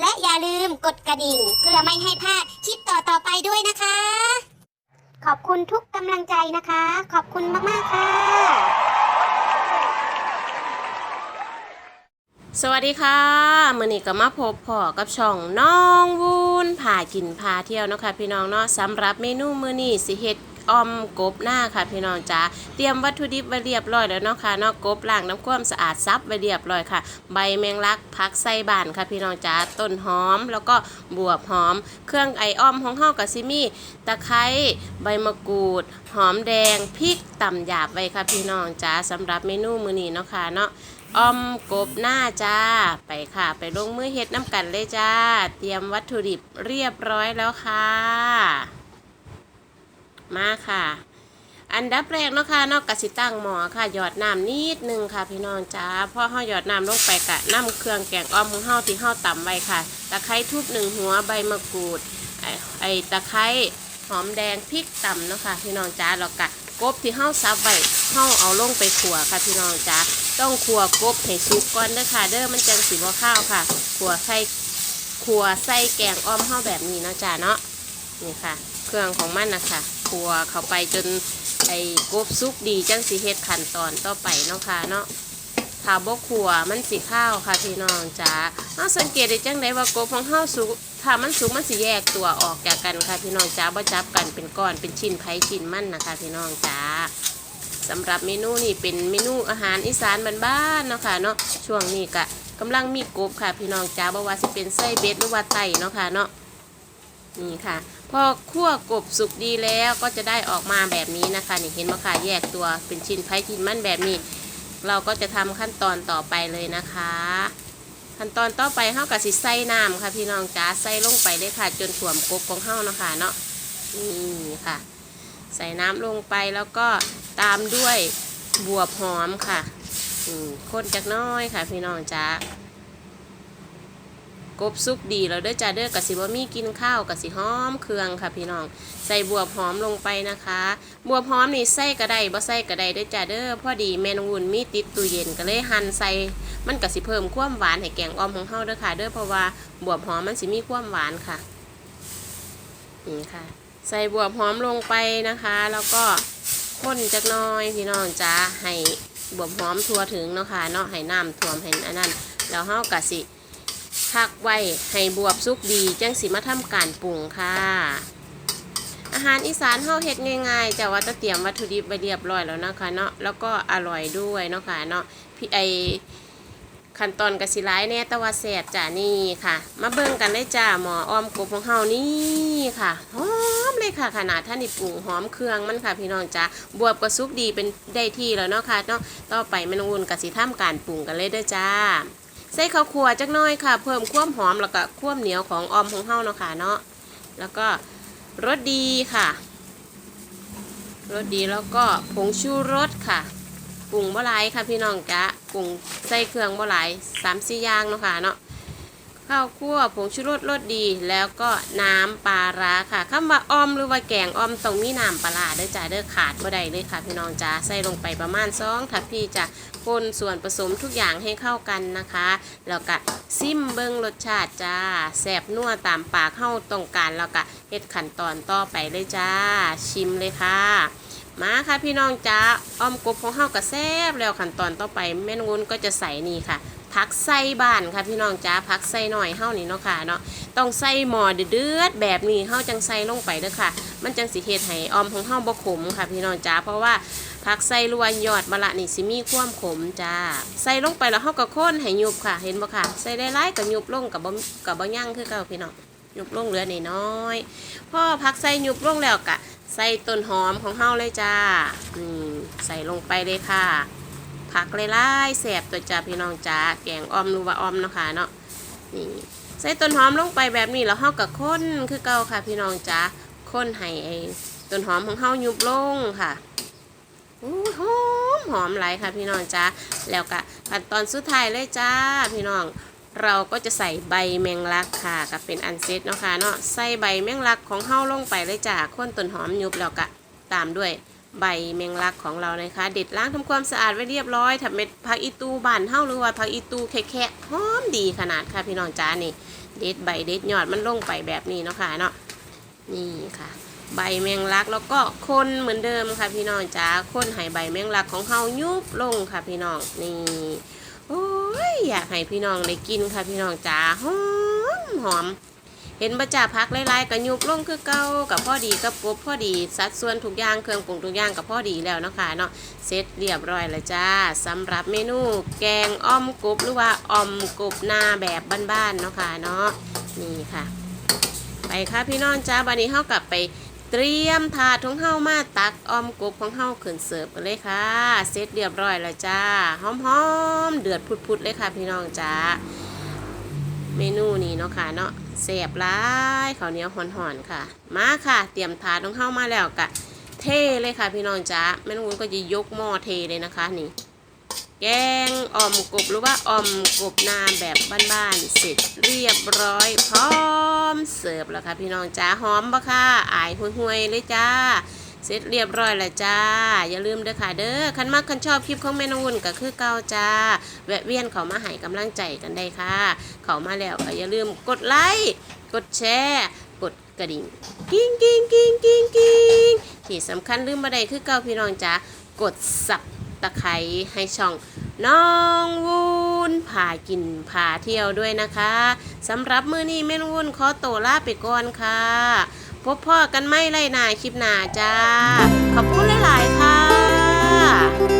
และอย่าลืมกดกระดิ่งเพื่อไม่ให้พลาดคลิปต่อๆไปด้วยนะคะ ขอบคุณทุกกำลังใจนะคะ ขอบคุณมากๆค่ะ สวัสดีค่ะมือนี้ก็มาพบพ่อกับช่องน้องวูนพากินพาเที่ยวเนาะคะพี่น้องเนาะสำหรับเมนูมือนี้สิเฮ็ด ออมกบหน้าค่ะพี่น้องจ๋าเตรียมวัตถุดิบไว้เรียบร้อยแล้วเนาะค่ะเนาะกบล้างน้ำความสะอาดซับไว้เรียบร้อยค่ะ ใบแมงลักผักไส้บานค่ะพี่น้องจ๋าต้นหอมแล้วก็บวบหอม เครื่องไอออมของเฮากับซิมี่ตะไคร้ใบมะกรูด หอมแดงพริกตำหยาบไว้ค่ะพี่น้องจ๋าสำหรับเมนูมื้อนี้เนาะค่ะเนาะอ้อมกบหน้าจ้า ไปค่ะ ไปลงมือเฮ็ดน้ำกันเลยจ้า เตรียมวัตถุดิบเรียบร้อยแล้วค่ะ มาค่ะ อันดับแรกเนาะค่ะนอกกสิตั้งหมอค่ะ หยอดน้ำนิดนึงค่ะ พี่น้องจ้าพอเฮาหยอดน้ำลงไปกะน้ำเครื่องแกงอ้อมของเฮาที่เฮาต่ำไว้ค่ะตะไคร้ทุบหนึ่งหัวใบมะกรูดไอ้ไอตะไคร้หอมแดงพริกต่ำเนาะค่ะ พี่น้องจ้าแล้วกะกบที่เฮาซับไว้เฮาเอาลงไปขัวค่ะ พี่น้องจ้าต้องขัวกบให้สุกก่อนเด้อค่ะ เด้อมันจังสิบ่ข้าวค่ะขัวใส่ขัวใส่แกงอ้อมเฮาแบบนี้เนาะจ้าเนาะนี่ค่ะ เครื่องของมันนะคะ ขัวเข้าไปจนไอ้กบสุกดีจังสิเฮ็ดขั้นตอนต่อไปเนาะค่ะเนาะถ้าบ่ขัวมันสิข้าวค่ะพี่น้องจ้าเฮาสังเกตได้จังไดว่ากบของเฮาสุกถ้ามันสุกมันสิแยกตัวออกจากกันค่ะพี่น้องจ้าบ่จับกันเป็นก้อนเป็นชิ้นไผชิ้นมันนะคะพี่น้องจ้าสำหรับเมนูนี่เป็นเมนูอาหารอีสานบ้านๆเนาะค่ะเนาะช่วงนี้ก็กำลังมีกบค่ะพี่น้องจ้าบ่ว่าสิเป็นไส้เบ็ดหรือว่าไตเนาะค่ะเนาะนี่ค่ะ พอคั่วกบสุกดีแล้วก็จะได้ออกมาแบบนี้นะคะนี่เห็นไหมค่ะแยกตัวเป็นชิ้นไผชิ้นมันแบบนี้ เราก็จะทำขั้นตอนต่อไปเลยนะคะ ขั้นตอนต่อไปเฮากับสิใส่น้ำค่ะพี่น้องจ๋าใส่ลงไปเลยค่ะ จนถ่วมกบของเฮาเนาะค่ะเนาะนี่ค่ะ ใส่น้ำลงไปแล้วก็ตามด้วยบวบหอมค่ะอืมคนจักน้อยค่ะพี่น้องจ๋า กบสุกดีแล้วเด้อจ้าเด้อกะสิบ่มีกินข้าวกะสิหอมเครื่องค่ะพี่น้อง ใส่บวบหอมลงไปนะคะ บวบหอมนี่ใส่กระไดบ่ใส่กระไดเด้อจ้าเด้อพอดีแมนวุ่นมีติดตู้เย็นก็เลยหั่นใส่มันก็สิเพิ่มความหวานให้แกงอ่อมของเฮาเด้อค่ะ เด้อเพราะว่าบวบหอมมันสิมีความหวานค่ะนี่ค่ะ ใส่บวบหอมลงไปนะคะ แล้วก็คนจักน้อยพี่น้องจ้าให้บวบหอมทั่วถึงเนาะค่ะเนาะให้น้ำท่วมให้อันนั้นแล้วเฮาก็สิ พักไว้ให้บวบสุกดีจังสิมาทำการปรุงค่ะ อาหารอีสานเฮาเฮ็ดง่ายๆแต่ว่าจะเตรียมวัตถุดิบไว้เรียบร้อยแล้วนะคะเนาะแล้วก็อร่อยด้วยเนาะค่ะเนาะพี่ไอขั้นตอนกสิร้ายแน่ต่ว่าแซ่บจ้านี่ค่ะ มาเบิ่งกันเลยจ้าหมออ้อมกบของเฮานี่ค่ะหอมเลยค่ะ ขนาดท่านี่ปรุงหอมเครื่องมันค่ะ พี่น้องจ้าบวบก็สุกดีเป็นได้ที่แล้วเนาะค่ะเนาะต่อไปม่นอุ่นกสิทำการปรุงกันเลยเด้อจ้า ใส่ข้าวคั่วจักน้อยค่ะ เพิ่มความหอมแล้วก็ความเหนียวของออมของเฮาเนาะค่ะเนาะแล้วก็รสดีค่ะรสดีแล้วก็ผงชูรสค่ะปรุงบ่หลายค่ะพี่น้องจ๊ะปรุงใส่เครื่องบ่หลายสามสี่อย่างเนาะค่ะเนาะ ข้าวคั่วผงชูรสรสดี แล้วก็น้ำปลาร้าค่ะคำว่าออมหรือว่าแกงออมต้องมีน้ำปลาร้าเด้อจ้าเด้อขาดบ่ได้เลยค่ะพี่น้องจ้าใส่ลงไปประมาณสองทัพพี่จ้ะคนส่วนผสมทุกอย่างให้เข้ากันนะคะ แล้วก็ซิมเบิ้งรสชาติจ้าแสบนัวตามปากเข้าต้องการแล้วก็เฮ็ดขั้นตอนต่อไปเลยจ้า ชิมเลยค่ะมาค่ะพี่น้องจ้าอ้อมกบของเฮาก็แซบแล้วขั้นตอนต่อไปแม่นงุนก็จะใส่นี่ค่ะ ผักใส่บ้านค่ะพี่น้องจ้าผักใส่หน่อยเฮานี่เนาะค่ะเนาะต้องใส่หมอเดือดแบบนี้เฮาจังใส่ลงไปเด้อค่ะ มันจังสิเฮ็ดให้ออมของเฮาบ่ขมค่ะพี่น้องจ้าเพราะว่าผักใส่รวยยอดมะละนี่สิมีความขมจ้าใส่ลงไปแล้วเฮาก็ค้นให้ยุบค่ะ เห็นบ่ค่ะ ใส่ได้หลายๆก็ยุบลงกับบ่กับบ่ยั่งคือเก่าพี่น้องยุบลงเหลือนิดน้อยพอผักใส่ยุบลงแล้วก็ใส่ต้นหอมของเฮาเลยจ้าอืมใส่ลงไปเลยค่ะ ผักหลายๆแสบตัวจ้าพี่น้องจ้าแกงออมหรือว่าออมเนาะค่ะเนาะนี่ใส่ต้นหอมลงไปแบบนี้แล้วเฮาก็ค้นคือเก่าค่ะพี่น้องจ้าค้นให้ไอ้ต้นหอมของเฮายุบลงค่ะอู้หอมหอมไหลค่ะ พี่น้องจ้าแล้วก็ขั้นตอนสุดท้ายเลยจ้าพี่น้องเราก็จะใส่ใบแมงลักค่ะกับเป็นอันเซตเนาะค่ะเนาะใส่ใบแมงลักของเฮาลงไปเลยจ้าข้นต้นหอมยุบแล้วก็ตามด้วย ใบแมงลักของเรานะคะ เด็ดล้างทำความสะอาดไว้เรียบร้อยทำเม็ดผักอีตูบานเฮาหรือว่าผักอีตูแคะๆหอมดีขนาดค่ะพี่น้องจ้านี่ เด็ดใบเด็ดยอดมันลงไปแบบนี้เนาะค่ะเนาะนี่ค่ะ ใบแมงลักแล้วก็คนเหมือนเดิมค่ะพี่น้องจ้าคนให้ใบแมงลักของเฮายุบลงค่ะพี่น้องนี่โอ้ยอยากให้พี่น้องได้กินค่ะพี่น้องจ้าหอมหอม เห็นบะจ่าพักหลายๆกับยุบลงคือเก่ากับพ่อดีกับกบพ่อดีสัดส่วนทุกอย่างเครื่องปรุงทุกอย่างกับพ่อดีแล้วเนาะค่ะเนาะเสร็จเรียบร้อยแล้วจ้าสำหรับเมนูแกงอ้อมกบหรือว่าอ้อมกบหน้าแบบบ้านๆเนาะค่ะเนาะนี่ค่ะ ไปค่ะพี่น้องจ้าบันนี้เฮากลับไปเตรียมถาดของเฮามาตักอ้อมกบของเฮาขึ้นเสิร์ฟกันเลยค่ะเสร็จเรียบร้อยแล้วจ้าหอมๆเดือดพุดๆเลยค่ะพี่น้องจ้าเมนูนี้เนาะค่ะเนาะ เสียบร้ายข้าวเหนียวห่อนๆค่ะ มาค่ะ เตรียมถาดของเข้ามาแล้วกะ เทเลยค่ะ พี่น้องจ้าแม่นุ้นก็จะยกหม้อเทเลยนะคะนี่ แกงอ่อมกบหรือว่าอ่อมกบนาแบบบ้านๆเสร็จเรียบร้อยพร้อมเสิร์ฟแล้วค่ะ พี่น้องจ้าหอมปะค่ะอายห่วยๆเลยจ้า เสร็จเรียบร้อยแล้วจ้า อย่าลืมเด้อค่ะเด้อคันมากคันชอบคลิปของแม่นงวุ่นก็คือเก่าจ้า แวะเวียนเขามาให้กำลังใจกันได้ค่ะ เขามาแล้วก็อย่าลืมกดไลค์กดแชร์กดกระดิ่งกิ้งกิ้งกิ้งกิ้งกิ้งที่สำคัญลืมมาได้คือเก่าพี่น้องจ้ากดสับตะไคร้ให้ช่องน้องวุ้นพากินพาเที่ยวด้วยนะคะสำหรับมื้อนี้แม่นวุ้นขอโตลาไปก่อนค่ะ พบพ่อกันไม่ไรหนาคลิปหนาจ้า ขอบคุณหลาย ๆ ค่ะ